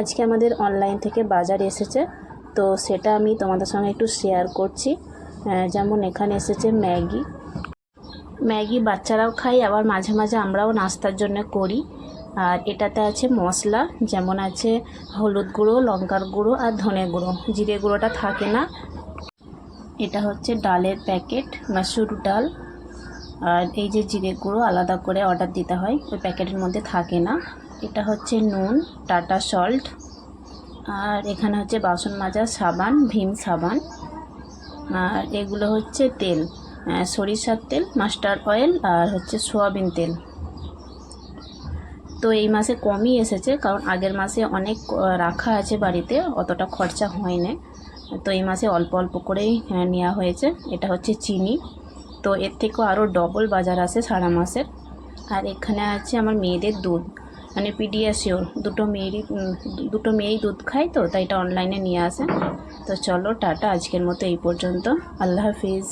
আজকে আমাদের অনলাইন থেকে বাজার এসেছে। তো সেটা আমি তোমাদের সঙ্গে একটু শেয়ার করছি। যেমন এখানে এসেছে ম্যাগি। ম্যাগি বাচ্চারাও খাই আবার মাঝে মাঝে আমরাও নাস্তার জন্য করি। আর এটাতে আছে মশলা, যেমন আছে হলুদ গুঁড়ো, লঙ্কার গুঁড়ো আর ধনে গুঁড়ো। জিরে গুঁড়োটা থাকে না। এটা হচ্ছে ডালের প্যাকেট, মাসুর ডাল। আর এই যে জিরে গুঁড়ো আলাদা করে অর্ডার দিতে হয়, ওই প্যাকেটের মধ্যে থাকে না। এটা হচ্ছে নুন, টাটা সল্ট, আর এখানে হচ্ছে বাসন মাজার সাবান, ভীম সাবান, আর এগুলো হচ্ছে তেল সরিষার তেল মাস্টার্ড অয়েল, আর হচ্ছে সোয়াবিন তেল। তো এই মাসে কমই এসেছে, কারণ আগের মাসে অনেক রাখা আছে বাড়িতে, অতটা খরচা হয়নি। তো এই মাসে অল্প অল্প করেই নেওয়া হয়েছে। এটা হচ্ছে চিনি। তো এর থেকেও আরও ডবল বাজার আসে সারা মাসের। আর এখানে আছে আমার মেয়েদের দুধ। মানে পিডিয়াশিওর দুটো মেয়েরই দুটো মেয়েই দুধ খায় তো, তাই এটা অনলাইনে নিয়ে আসে। তো চলো, টাটা, আজকের মতো এই পর্যন্ত। আল্লাহ হাফিজ।